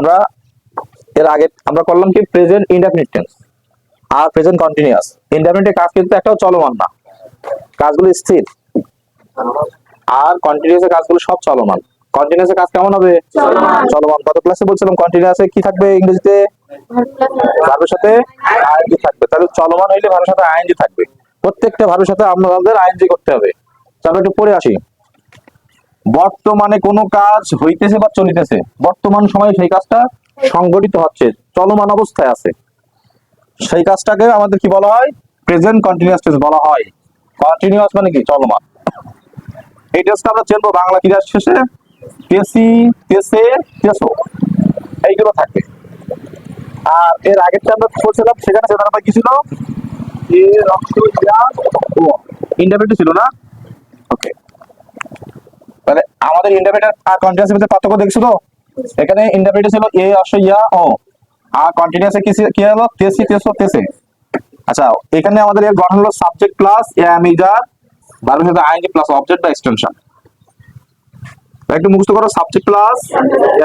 আমরা এর আগে আমরা করলাম কি প্রেজেন্ট ইনডেফিনিট টেন্স আর প্রেজেন্ট কন্টিনিউয়াস ইনডেফিনিটের কাজ কিন্তু একটাও চলমান না। কাজগুলো স্থির। আর কন্টিনিউয়াস এর কাজগুলো সব চলমান। কন্টিনিউয়াস এর কাজ কেমন হবে? চলমান। গত ক্লাসে বলছিলাম কন্টিনিউয়াসে কি থাকবে ইংরেজিতে? ভার্বের সাথে আইএনজি থাকবে। তাহলে চলমান হইলে ভার্বের সাথে আইএনজি থাকবে। প্রত্যেকটা ভার্বের সাথে আমাদের আইএনজি করতে হবে। চলো একটু পড়ে আসি। বর্তমানে কোনো কাজ হইতেছে বা চলিতেছে, বর্তমান সময়ে সেই কাজটা সংগঠিত হচ্ছে, চলমান অবস্থায় আছে। সেই কাজটাকে আমাদের কি বলা হয়? প্রেজেন্ট কন্টিনিউয়াস টেন্স বলা হয়। কন্টিনিউয়াস মানে কি? চলমান। এই টেন্সটা আমরা চিনবো বাংলা ক্রিয়ার শেষে তেসি তেসে তেসো এইগুলো থাকে। আর এর আগেরটা আমরা পড়ছিলাম সেখানে নাম্বার কি ছিল? এ রক্ত ছিল না? তাহলে আমাদের ইন্টারপ্রেটার আর কন্টিনিউয়াস মধ্যে পার্থক্য দেখছ তো? এখানে ইন্টারপ্রেট ছিল এ, অশ্ব, ইয়া, ও। আর কন্টিনিউয়াস কি কি হলো? তেসি তেসো তেসে আচ্ছা এখানে আমাদের এর গঠন হলো সাবজেক্ট প্লাস এম ইজার বারোর সাথে আইনজি প্লাস অবজেক্ট বা এক্সটেনশন একটু মুখস্থ করো subject plus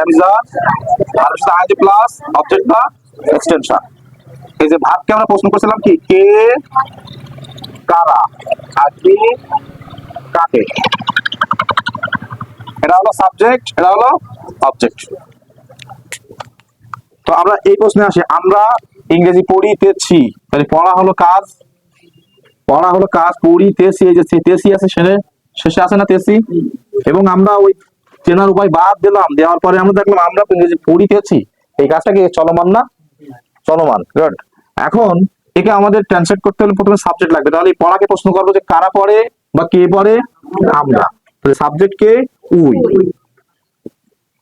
am is are বারোর সাথে আইনজি প্লাস অবজেক্ট বা এক্সটেনশন এই যে ভাবকে আমরা প্রশ্ন করছিলাম কি? কে, কারা, আর কি, কাকে? এটা হলো সাবজেক্ট এটা হলো অবজেক্ট তো আমরা এই প্রশ্নে আসি, আমরা ইংরেজি পড়িতেছি, তাহলে পড়া হলো কাজ, পড়া হলো কাজ, পড়িতেছি, এই যে তেসি আছে সেরে শেষে আছে না তেসি? এবং আমরা ওই চেনার উপায় বাদ দিলাম, দেওয়ার পরে আমরা দেখলাম আমরা ইংরেজি পড়িতেছি, এই কাজটা কি চলমান না? চলমান গুড এখন একে আমাদের ট্রান্সলেট করতে হলে প্রথমে সাবজেক্ট লাগবে, তাহলে পড়াকে প্রশ্ন করব যে কারা পড়ে বা কে পড়ে? আমরা। সাবজেক্ট কে উই।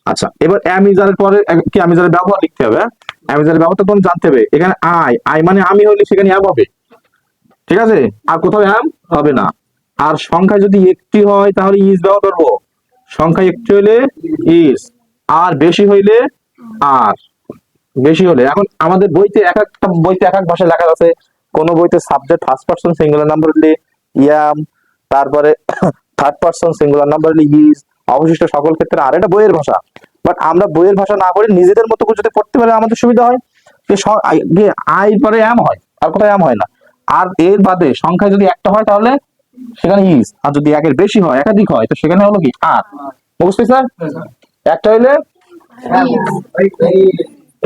আচ্ছা এবার অ্যামিজারের পরে কি অ্যামিজারের ব্যবহার লিখতে হবে হ্যাঁ? অ্যামিজারের ব্যবহারটা তোমার জানতে হবে। এখানে আই আই মানে আমি হলে সেখানে অ্যাম হবে। ঠিক আছে? আর কোথাও অ্যাম হবে না। আর সংখ্যা যদি একটি হয়, তাহলে ইজ ব্যবহার করব। সংখ্যা একটি হলে ইজ আর বেশি হইলে আর। বেশি হলে। এখন আমাদের বইতে এক একটা বইতে এক এক ভাষায় লেখা আছে। কোন বইতে subject first person singular number হলে ইয়াম তারপরে থার্ড পার্সন সিঙ্গুলার নাম্বার হলে ইজ অবশিষ্ট সকল ক্ষেত্রে আর এটা বইয়ের ভাষা। বাট আমরা বইয়ের ভাষা না পড়ে নিজেদের মতো করে যদি পড়তে পারে আমাদের সুবিধা হয়। যে আই- পরে এম হয় আর কোথায় এম হয় না। আর এর বাদে সংখ্যা যদি একটা হয় তাহলে সেখানে ইজ আর যদি একের বেশি হয় একাধিক হয় তো সেখানে হলো কি? আর। বুঝতে স্যার একটা হইলে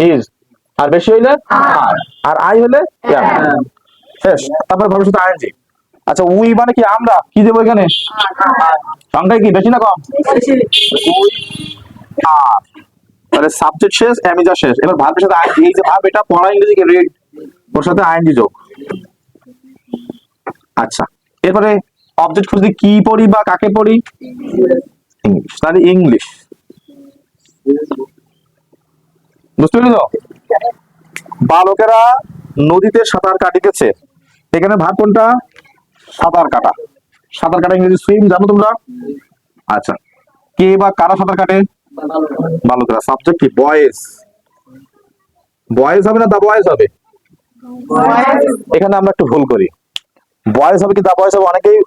ইজ আর বেশি হইলে আর। আর। আই হলে am। শেষ। তারপর ভবিষ্যতে আইএনজি আচ্ছা উই মানে কি আমরা? কি দেবো এখানে? সংখ্যায় কি? বেশি না কম? তাহলে সাবজেক্ট শেষ অ্যামিজা শেষ। এবার ভার্বের সাথে আইএনজি এই যে ভার্ব এটা পড়া ইংরেজিকে রিড ওর সাথে আইএনজি যোগ। আচ্ছা এরপরে অবজেক্ট খুঁজতে কি পড়ি বা কাকে পড়ি? ইংলিশ তাহলে ইংলিশ বুঝতে পেরেছ? বালকেরা নদীতে সাঁতার কাটিতেছে। এখানে ভাগ কোনটা? সাঁতার কাটা। সাঁতার কাটা ইংরেজি সুইম জানো তোমরা? আচ্ছা কে বা কারা সাঁতার কাটে? বালকেরা। সাবজেক্ট কি? বয়েজ বয়েজ হবে না দা বয়েজ হবে? এখানে আমরা একটু ভুল করি। বয়েজ হবে কি দা বয়েজ হবে? অনেকেই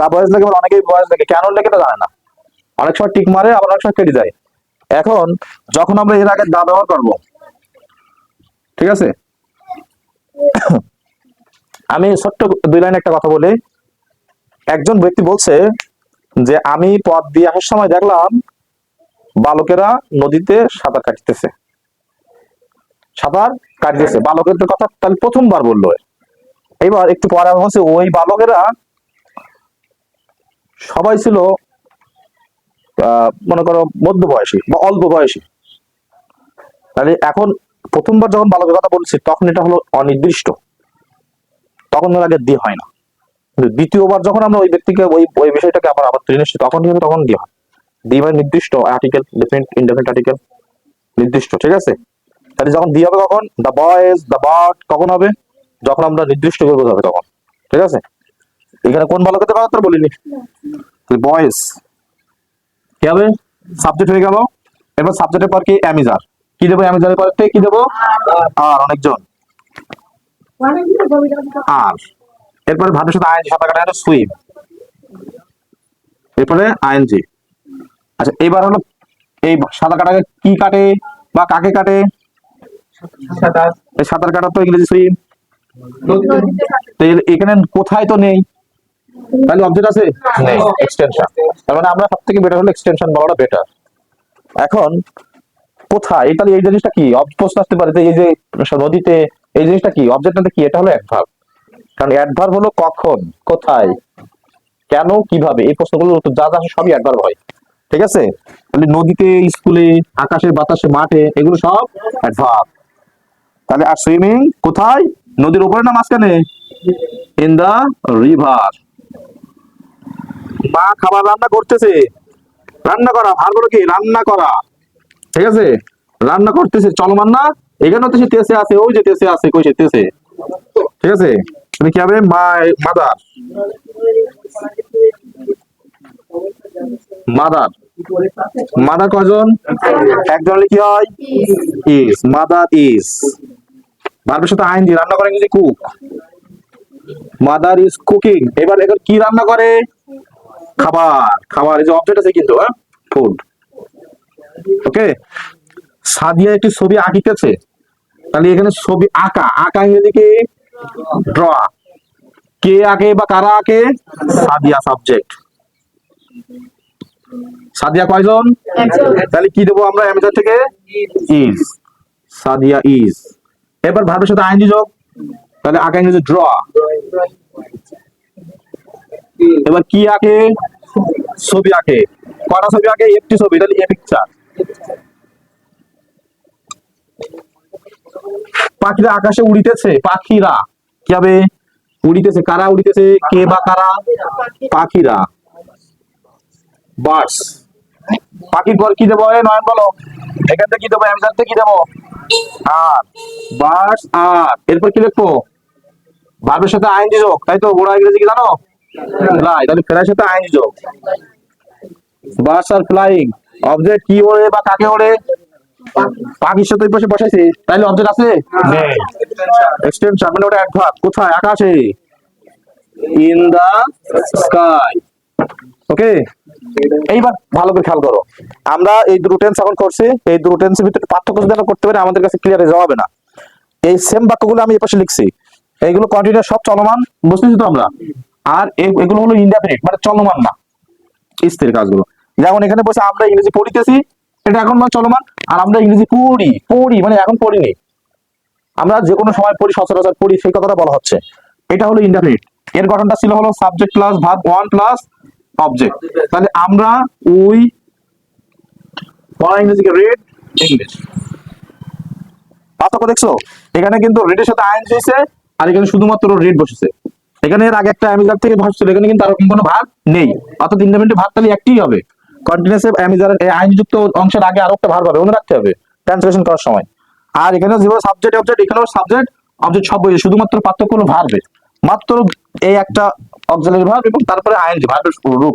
দা বয়েজ লাগে অনেকেই বয়েজ লাগে। কেন লেগে এটা জানে না। অনেক সময় টিক মারে, আবার অনেক সময় কেটে যায়। এখন, যখন আমরা এর আগে দা ব্যবহার করব, ঠিক আছে? আমি ছোট্ট দুই লাইন একটা কথা বলি। একজন ব্যক্তি বলছে যে, আমি পথ দিয়ে আসার সময় দেখলাম বালকেরা নদীতে সাঁতার কাটতেছে। সাঁতার কাটতেছে। বালকের কথা তাহলে প্রথমবার বলল এবার একটু পরে হচ্ছে ওই বালকেরা সবাই ছিল মনে করো মধ্য বয়সী বা অল্প বয়সী। তাহলে এখন প্রথমবার যখন বালকের কথা বলছি, তখন এটা হলো অনির্দিষ্ট। তখন ওর আগে দিয়ে হয় না। দ্বিতীয়বার যখন আমরা ওই ব্যক্তিকে ওই ওই বিষয়টাকে আবার আবার তুলে নিচ্ছি তখন কিন্তু তখন দিয়ে হয়। দিয়ে মানে নির্দিষ্ট আর্টিকেল ডিফারেন্ট ইনডিফারেন্ট আর্টিকেল নির্দিষ্ট, ঠিক আছে? তাহলে যখন দিয়ে হবে কখন? দ্য বয়েজ দ্য বার্ড কখন হবে? যখন আমরা নির্দিষ্ট করে বোঝাবে তখন, ঠিক আছে? এখানে কোন ভালো কথা তো বলিনি? বয়েজ কি হবে? সাবজেক্ট হয়ে গেল। এবার সাবজেক্টের পর কি? অ্যামিজার কি দেবো অ্যামিজারের পর কি দেবো? আর অনেকজন। আর এরপরে ভাবের সাথে আইএনজি সাঁতার কাটা সুইম। এরপরে আইএনজি। আচ্ছা এবার হলো এই সাঁতার কাটাকে কি কাটে বা কাকে কাটে? সাঁতার কাটার তো ইংরেজি সুইম। এখানে কোথায় তো নেই? তাহলে অবজেক্ট আছে? নেই এক্সটেনশন তার মানে আমরা সব থেকে বেটার হলো এক্সটেনশন বলাটা বেটার এখন কোথায়? তাহলে এই জিনিসটা কি? প্রশ্ন আসতে পারে যে এই যে নদীতে এই জিনিসটা কি? অবজেক্ট অবজেক্টটা কি? এটা হলো অ্যাডভার্ব কারণ অ্যাডভার্ব হলো কখন, কোথায়, কেন, কীভাবে? এই প্রশ্নগুলো উত্তর যা যা সবই অ্যাডভার্ব হয়। ঠিক আছে? তাহলে নদীতে, স্কুলে, আকাশে, বাতাসে, মাঠে, এগুলো সব অ্যাডভার্ব তাহলে আর সুইমিং কোথায়? নদীর উপরে না মাঝখানে? ইন দা রিভার মা খাবার রান্না করতেছে। রান্না করা, ভার কি? রান্না করা। ঠিক আছে? রান্না করতেছে, চলমান না? এখানেও তো সে তেসে আছে, ওই যে তেসে আছে, কই সে তেসে? ঠিক আছে? তুমি কি হবে? মাদার। মাদার। মাদার কজন একজন কি হয়? Is, mother is. ভার্বের সাথে আইন দিয়ে রান্না করে ইংরেজি কুক। Mother is cooking. এবার এবার কি রান্না করে? খাবার। খাবার, এই যে অবজেক্ট আছে কিন্তু হ্যাঁ? ফুড ওকে সাদিয়া একটি ছবি আঁকিতেছে। তাহলে এখানে ছবি আঁকা আঁকা ইংরেজি কি? ড্র কে আঁকে বা কারা আঁকে? সাদিয়া সাবজেক্ট সাদিয়া কয়জন? তাহলে কি দেবো আমরা অ্যামেজার থেকে? ইজ সাদিয়া ইজ এবার ভাবের সাথে আইন যোগ। তাহলে আঁকা ইংরেজি ড্র এবার কি আঁকে? ছবি আঁকে। কটা ছবি আঁকে? একটি ছবি তাহলে এ পিকচার পাখিরা আকাশে উড়িতেছে? পাখিরা। কি হবে? উড়িতেছে। কারা উড়িতেছে? কে বা কারা? পাখিরা। বার্ডস। পাখির পর কি দেবো? নয়ন বলো। এখান থেকে কি দেবো? অ্যান্সার থেকে কি দেবো? আর। Birds are. এরপর কি লিখব? ভাবের সাথে আইন যোগ। তাই তো ওরা ইংরেজি কি জানো? ফ্লাই তাহলে ফ্লাইয়ের সাথে আইন যোগ। বার্ডস আর ফ্লাইং অবজেক্ট কি ওড়ে বা কাকে ওড়ে? পাখির সাথে পাশে বসাইছে। তাইলে অবজেক্ট আছে? এক্সটেনশন মানে ওটা অ্যাডভার্ব কোথায়? আকাশে। ইন দা স্কাই ওকে এইবার ভালো করে খেয়াল করো। আমরা এই দুটো টেন্স এখন করছি। এই দুটো টেন্সের ভিতরে পার্থক্য যদি আমরা করতে পারি আমাদের কাছে ক্লিয়ার হয়ে যাবে না। এই সেম বাক্যগুলো আমি এপাশে লিখছি। এইগুলো কন্টিনিউ সব চলমান? বুঝতেছি তো আমরা? আর এ- এগুলো হলো ইনডেফিনিট মানে চলমান না। স্থির কাজগুলো। যেমন এখানে বসে আমরা ইংরেজি পড়িতেছি এটা এখন মানে চলমান। আর আমরা ইংরেজি পড়ি পড়ি মানে এখন পড়িনি আমরা যে কোনো সময় পড়ি, সচরাচর পড়ি, সেই কথাটা বলা হচ্ছে। এটা হলো ইনডেফিনিট এর গঠনটা ছিল হলো subject plus verb one plus object তাহলে আমরা পড়া ইংরেজিকে রেড ইংলিশ পার্থক্য দেখছ? এখানে কিন্তু রেডের সাথে আইন হয়েছে আর এখানে শুধুমাত্র রেড বসেছে। এখানে এর আগে একটা অ্যামিজার থেকে ভাব ছিল এখানে কিন্তু আর কোনো ভাব নেই। অর্থাৎ ইন্ডিপেন্ডেন্ট ভাগ তাহলে একটাই হবে। কন্টিনিউয়াস অ্যামিজার আইনযুক্ত অংশের আগে আরও একটা ভাব হবে মনে রাখতে হবে ট্রান্সলেশন করার সময়। আর এখানে যেভাবে সাবজেক্ট অবজেক্ট এখানেও সাবজেক্ট অবজেক্ট সব বইছে শুধুমাত্র পার্থক্য হলো ভার্বে মাত্র এই একটা অক্সিলারি ভার্ব এবং তারপরে আইএনজি ভার্বের রূপ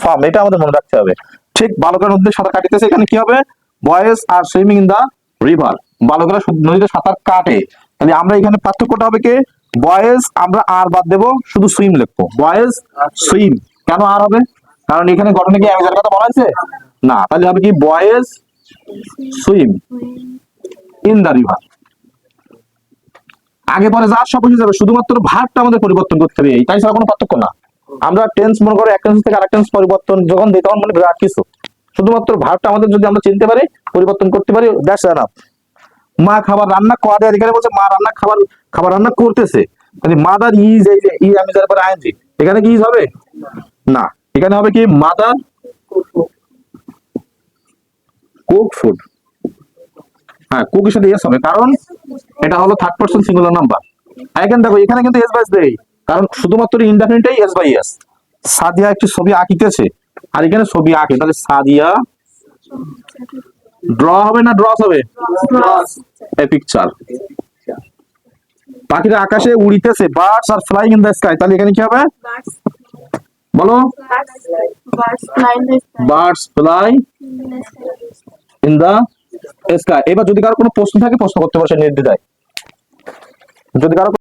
ফর্ম এটা আমাদের মনে রাখতে হবে। ঠিক বালকের নদীতে সাঁতার কাটিতেছে এখানে কি হবে? Boys are swimming in the river বালকেরা নদীতে সাঁতার কাটে। তাহলে আমরা এখানে পার্থক্যটা হবে কি? বয়েজ আমরা আর বাদ দেবো শুধু সুইম লিখব। বয়েজ সুইম কেন আর হবে? কারণ এখানে গঠনে কি অ্যামেজার কথা বলা হয়েছে? না, তাহলে হবে কি boys swim in the river. আগে পরে যা সব হয়ে যাবে, শুধুমাত্র ভাবটা আমাদের পরিবর্তন করতে হবে তাই ছাড়া কোনো পার্থক্য না। আমরা টেন্স মনে করে এক টেন্স থেকে আরেক টেন্স পরিবর্তন যখন দিই, তখন মনে বিরাট কিছু। শুধুমাত্র ভাবটা আমাদের যদি আমরা চিনতে পারি, পরিবর্তন করতে পারি দ্যাটস এনাফ মা খাবার রান্না করে এখানে বলছে মা রান্না খাবার খাবার রান্না করতেছে। মানে মাদার ইজ এই যে ই আমি যার পরে আইনজি এখানে কি ইজ হবে? না। এখানে হবে কি? মাদার কুক ফুড হ্যাঁ কুকের সাথে ইয়েস হবে, কারণ এটা হলো থার্ড পার্সন সিঙ্গুলার নাম্বার এখানে দেখো, এখানে কিন্তু এস বাইস দেই, কারণ শুধুমাত্র ইনডেফিনিটেই এস বাই এস সাদিয়া একটি ছবি আঁকিতেছে, আর এখানে ছবি আঁকে, তাহলে সাদিয়া ড্র হবে না ড্রস হবে? এ পিকচার পাখিরা আকাশে উড়িতেছে birds are flying in the sky তাহলে এখানে কি হবে? বলো। Birds fly in the sky এবার যদি কারও কোনো প্রশ্ন থাকে, প্রশ্ন করতে পারো, সে নির্দ্বিধায়। যদি কারও